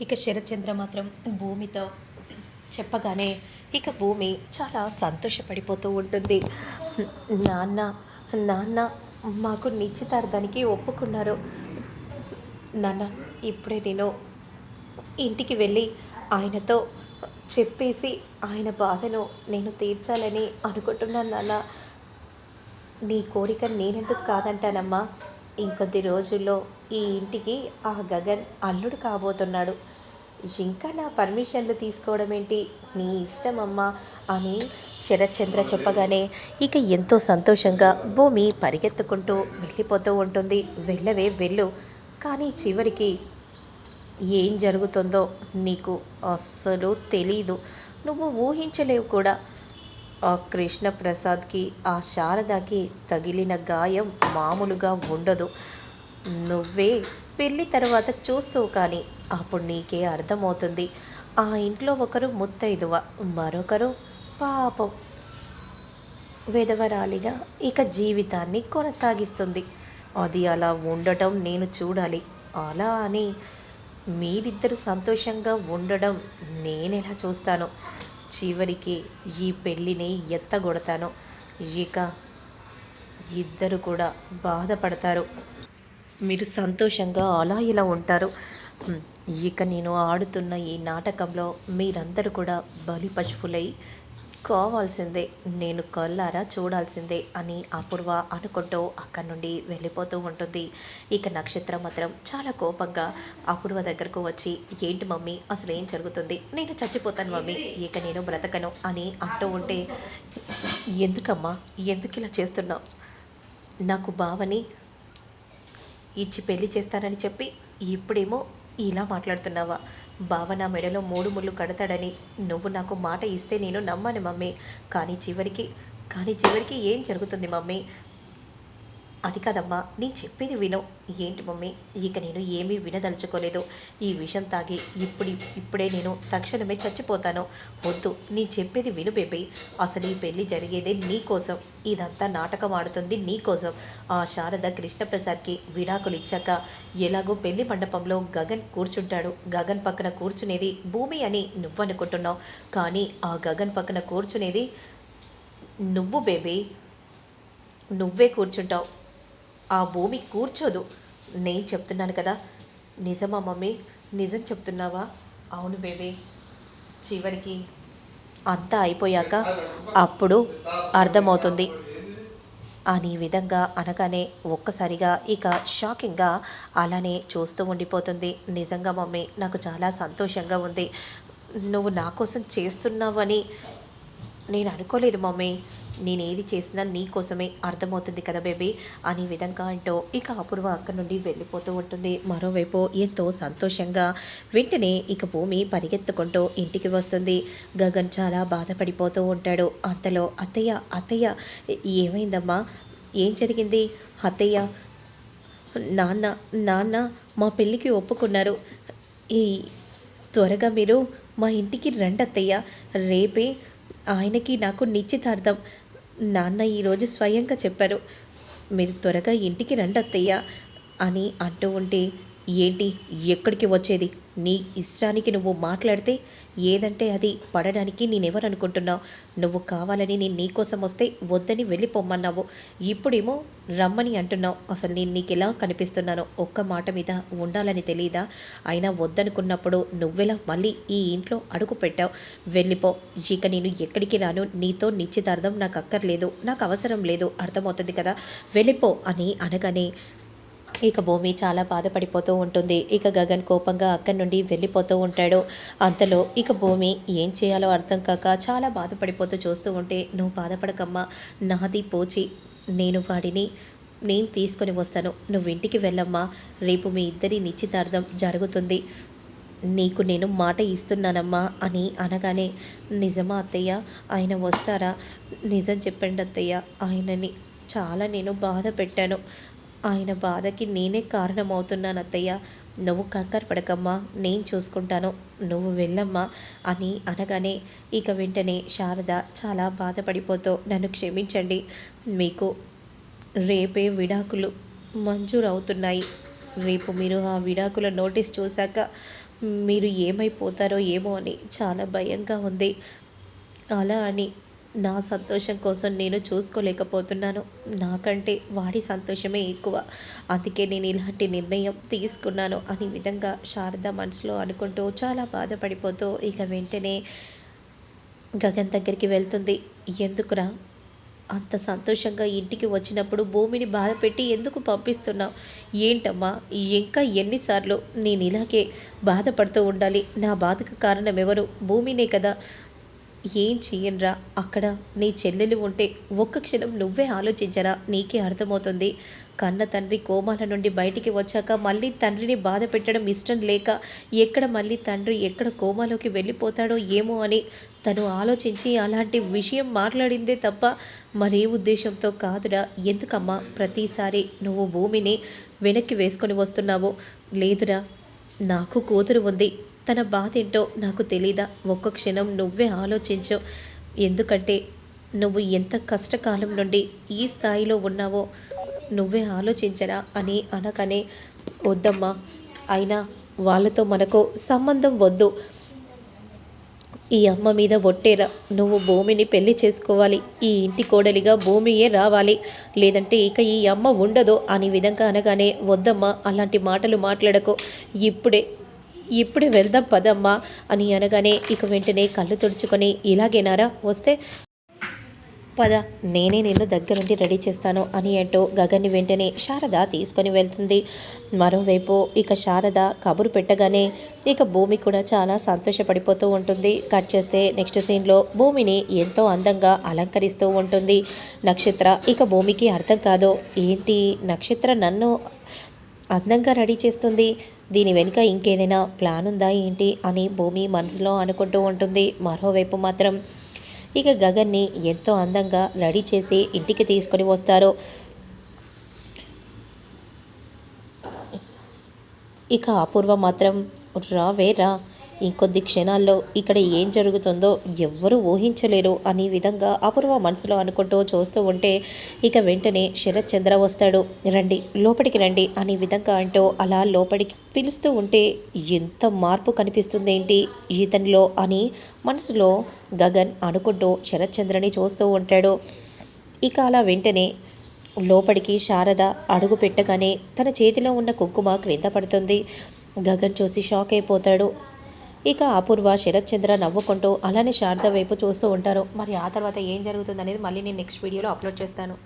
ఇక శరత్చంద్ర మాత్రం భూమితో చెప్పగానే ఇక భూమి చాలా సంతోషపడిపోతూ ఉంటుంది. నాన్న నాన్న మాకు నిశ్చితార్థానికి ఒప్పుకున్నారు. నాన్న ఇప్పుడే నేను ఇంటికి వెళ్ళి ఆయనతో చెప్పేసి ఆయన బాధను నేను తీర్చాలని అనుకుంటున్నాను నాన్న. నీ కోరిక నేనెందుకు కాదంటానమ్మా? ఇంకొద్ది రోజుల్లో ఈ ఇంటికి ఆ గగన్ అల్లుడు కాబోతున్నాడు. ఇంకా నా పర్మిషన్లు తీసుకోవడం ఏంటి? నీ ఇష్టం అమ్మా అని శరత్చంద్ర చెప్పగానే ఇక ఎంతో సంతోషంగా భూమి పరిగెత్తుకుంటూ వెళ్ళిపోతూ ఉంటుంది. వెళ్ళవే వెళ్ళు. కానీ చివరికి ఏం జరుగుతుందో నీకు అస్సలు తెలీదు. నువ్వు ఊహించలేవు కూడా. ఆ కృష్ణప్రసాద్కి ఆ శారదకి తగిలిన గాయం మామూలుగా ఉండదు. నువ్వే పెళ్ళి తర్వాత చూస్తావు కానీ అప్పుడు నీకే అర్థమవుతుంది. ఆ ఇంట్లో ఒకరు ముత్తైదువ మరొకరు పాపం. విధవరాలిగా ఇక జీవితాన్ని కొనసాగిస్తుంది. అది అలా ఉండటం నేను చూడాలి. అలా అని మీరిద్దరు సంతోషంగా ఉండడం నేనెలా చూస్తాను? చివరికి ఈ పెళ్ళిని ఎత్తగొడతాను. ఇక ఇద్దరు కూడా బాధపడతారు. మీరు సంతోషంగా అలా ఇలా ఉంటారు. ఇక నేను ఆడుతున్న ఈ నాటకంలో మీరందరూ కూడా బలి పశువులై కావాల్సిందే నేను కళ్ళారా చూడాల్సిందే అని అపూర్వ అనుకుంటూ అక్కడి నుండి వెళ్ళిపోతూ ఉంటుంది. ఇక నక్షత్రం మాత్రం చాలా కోపంగా అపూర్వ దగ్గరకు వచ్చి ఏంటి మమ్మీ అసలు ఏం జరుగుతుంది? నేను చచ్చిపోతాను మమ్మీ ఇక నేను బ్రతకను అని అంటూ ఉంటే ఎందుకమ్మా ఎందుకు ఇలా చేస్తున్నావు? నాకు బావని ఇచ్చి పెళ్ళి చేస్తానని చెప్పి ఇప్పుడేమో ఇలా మాట్లాడుతున్నావా? బావ నా మెడలో మూడు ముళ్ళు కడతాడని నువ్వు నాకు మాట ఇస్తే నేను నమ్మను మమ్మీ. కానీ చివరికి కానీ చివరికి ఏం జరుగుతుంది మమ్మీ? అది కాదమ్మా నేను చెప్పేది విను. ఏంటి మమ్మీ? ఇక నేను ఏమీ వినదలుచుకోలేదు. ఈ విషం తాగి ఇప్పుడు ఇప్పుడే నేను తక్షణమే చచ్చిపోతాను. వద్దు నేను చెప్పేది విను బేబీ. అసలు ఈ పెళ్ళి జరిగేదే నీ కోసం. ఇదంతా నాటకం ఆడుతుంది నీ కోసం. ఆ శారద కృష్ణప్రసాద్కి విడాకులు ఇచ్చాక ఎలాగో పెళ్ళి మండపంలో గగన్ కూర్చుంటాడు. గగన్ పక్కన కూర్చునేది భూమి అని నువ్వు అనుకుంటున్నావు కానీ ఆ గగన్ పక్కన కూర్చునేది నువ్వు బేబీ. నువ్వే కూర్చుంటావు. ఆ భూమి కూర్చోదు. నేను చెప్తున్నాను కదా. నిజమా మమ్మీ? నిజం చెప్తున్నావా? అవును బేబీ. చివరికి అంతా అయిపోయాక అప్పుడు అర్థమవుతుంది. అని విధంగా అనగానే ఒక్కసారిగా ఇక షాకింగ్గా అలానే చూస్తూ ఉండిపోతుంది. నిజంగా మమ్మీ నాకు చాలా సంతోషంగా ఉంది. నువ్వు నా కోసం చేస్తున్నావని నేను అనుకోలేదు మమ్మీ. నేను ఏది చేసినా నీ కోసమే అర్థమవుతుంది కదా బేబీ? అనే విధంగా అంటూ ఇక అపూర్వ అక్కడి నుండి వెళ్ళిపోతూ ఉంటుంది. మరోవైపు ఎంతో సంతోషంగా వెంటనే ఇక భూమి పరిగెత్తుకుంటూ ఇంటికి వస్తుంది. గగన్ చాలా బాధపడిపోతూ ఉంటాడు. అంతలో అత్తయ్య అత్తయ్య ఏమైందమ్మా? ఏం జరిగింది? అత్తయ్య నాన్న నాన్న మా పెళ్ళికి ఒప్పుకున్నారు. ఈ త్వరగా మీరు మా ఇంటికి రండి అత్తయ్య రేపే ఆయనకి నాకు నిశ్చితార్థం. నాన్న ఈరోజు స్వయంగా చెప్పారు మీరు త్వరగా ఇంటికి రండి అత్తయ్య అని అంటూ ఉంటే ఏంటి? ఎక్కడికి వచ్చేది? నీ ఇష్టానికి నువ్వు మాట్లాడితే ఏదంటే అది పడడానికి నేనెవరు అనుకుంటున్నావు నువ్వు కావాలని నేను నీకోసం వస్తే వద్దని వెళ్ళిపోమ్మన్నావు ఇప్పుడేమో రమ్మని అంటున్నావు. అసలు నేను నీకు ఎలా కనిపిస్తున్నానో ఒక్క మాట మీద ఉండాలని తెలియదా అయినా వద్దనుకున్నప్పుడు నువ్వెలా మళ్ళీ ఈ ఇంట్లో అడుగు పెట్టావు? వెళ్ళిపో. ఇక నేను ఎక్కడికి రాను? నీతో నిశ్చితార్థం నాకు అక్కర్లేదు నాకు అవసరం లేదు. అర్థమవుతుంది కదా? వెళ్ళిపో అని అనగానే ఇక భూమి చాలా బాధపడిపోతూ ఉంటుంది. ఇక గగన్ కోపంగా అక్కడి నుండి వెళ్ళిపోతూ ఉంటాడు. అంతలో ఇక భూమి ఏం చేయాలో అర్థం కాక చాలా బాధపడిపోతూ చూస్తూ ఉంటే నువ్వు బాధపడకమ్మా. నాది పోచి. నేను వాడిని నేను తీసుకొని వస్తాను. నువ్వు ఇంటికి వెళ్ళమ్మా. రేపు మీ ఇద్దరి నిశ్చితార్థం జరుగుతుంది. నీకు నేను మాట ఇస్తున్నానమ్మా అని అనగానే నిజమా అత్తయ్య? ఆయన వస్తారా? నిజం చెప్పండి అత్తయ్య ఆయనని చాలా నేను బాధ పెట్టాను ఆయన బాధకి నేనే కారణమవుతున్నాను అత్తయ్య. నువ్వు కంగారు పడకమ్మా నేను చూసుకుంటాను. నువ్వు వెళ్ళమ్మా అని అనగానే ఇక వెంటనే శారద చాలా బాధపడిపోతూ నన్ను క్షమించండి. మీకు రేపే విడాకులు మంజూరు అవుతున్నాయి రేపు మీరు ఆ విడాకుల నోటీస్ చూశాక మీరు ఏమైపోతారో ఏమో అని చాలా భయంగా ఉంది. అలా అని నా సంతోషం కోసం నేను చూసుకోలేకపోతున్నాను. నాకంటే వాడి సంతోషమే ఎక్కువ. అందుకే నేను ఇలాంటి నిర్ణయం తీసుకున్నాను అనే విధంగా శారద మనసులో అనుకుంటూ చాలా బాధపడిపోతూ ఇక వెంటనే గగన్ దగ్గరికి వెళ్తుంది. ఎందుకురా? అంత సంతోషంగా ఇంటికి వచ్చినప్పుడు భూమిని బాధ పెట్టి ఎందుకు పంపిస్తున్నావు? ఏంటమ్మా? ఇంకా ఎన్నిసార్లు నేను ఇలాగే బాధపడుతూ ఉండాలి. నా బాధకు కారణం ఎవరు? భూమినే కదా. ఏం చెయ్యనరా? అక్కడ నీ చెల్లెలు ఉంటే ఒక్క క్షణం నువ్వే ఆలోచించరా? నీకే అర్థమవుతుంది. కన్న తండ్రి కోమాల నుండి బయటికి వచ్చాక మళ్ళీ తండ్రిని బాధ పెట్టడం ఇష్టం లేక ఎక్కడ మళ్ళీ తండ్రి ఎక్కడ కోమాలోకి వెళ్ళిపోతాడో ఏమో అని తను ఆలోచించి అలాంటి విషయం మాట్లాడిందే తప్ప మరే ఉద్దేశంతో కాదురా. ఎందుకమ్మా ప్రతిసారి నువ్వు భూమిని వెనక్కి వేసుకొని వస్తున్నావు? లేదురా. నాకు కూతురు ఉంది. తన బాధ ఏంటో నాకు తెలీదా. ఒక్క క్షణం నువ్వే ఆలోచించు. ఎందుకంటే నువ్వు ఎంత కష్టకాలం నుండి ఈ స్థాయిలో ఉన్నావో నువ్వే ఆలోచించరా అని అనకనే వద్దమ్మా అయినా వాళ్ళతో మనకు సంబంధం వద్దు. ఈ అమ్మ మీద ఒట్టేరా నువ్వు భూమిని పెళ్ళి చేసుకోవాలి. ఈ ఇంటి కోడలిగా భూమియే రావాలి. లేదంటే ఇక ఈ అమ్మ ఉండదు అనే విధంగా అనగానే వద్దమ్మా అలాంటి మాటలు మాట్లాడకు. ఇప్పుడే ఇప్పుడే వెళ్దాం పదమ్మా అని అనగానే ఇక వెంటనే కళ్ళు తుడుచుకొని ఇలాగేనారా? వస్తే పద నేనే నిన్ను దగ్గరుండి రెడీ చేస్తాను అని అంటూ గగన్ని వెంటనే శారద తీసుకొని వెళ్తుంది. మరోవైపు ఇక శారద కబురు పెట్టగానే ఇక భూమి కూడా చాలా సంతోషపడిపోతూ ఉంటుంది. కట్ చేస్తే నెక్స్ట్ సీన్లో భూమిని ఎంతో అందంగా అలంకరిస్తూ ఉంటుంది. నక్షత్ర ఇక భూమికి అర్థం కాదు. ఏంటి నక్షత్ర నన్ను అందంగా రెడీ చేస్తుంది? దీని వెనుక ఇంకేదైనా ప్లాన్ ఉందా ఏంటి అని భూమి మనసులో అనుకుంటూ ఉంటుంది. మరోవైపు మాత్రం ఇక గగన్ని ఎంతో అందంగా రెడీ చేసి ఇంటికి తీసుకొని వస్తారు. ఇక అపూర్వ మాత్రం రావేరా ఇంకొద్ది క్షణాల్లో ఇక్కడ ఏం జరుగుతుందో ఎవ్వరూ ఊహించలేరు అనే విధంగా అపూర్వ మనసులో అనుకుంటూ చూస్తూ ఉంటే ఇక వెంటనే శరత్ చంద్ర వస్తాడు. రండి లోపలికి రండి అనే విధంగా అంటూ అలా లోపలికి పిలుస్తూ ఉంటే ఎంత మార్పు కనిపిస్తుంది ఏంటి ఇతనిలో అని మనసులో గగన్ అనుకుంటూ శరత్ చంద్రని చూస్తూ ఉంటాడు. ఇక అలా వెంటనే లోపలికి శారద అడుగు పెట్టగానే తన చేతిలో ఉన్న కుంకుమ క్రింద పడుతుంది. గగన్ చూసి షాక్ అయిపోతాడు. ఇక అపూర్వ శరత్చంద్ర నవ్వుకుంటూ అలానే శారద వైపు చూస్తూ ఉంటారు. మరి ఆ తర్వాత ఏం జరుగుతుంది అనేది మళ్ళీ నేను నెక్స్ట్ వీడియోలో అప్లోడ్ చేస్తాను.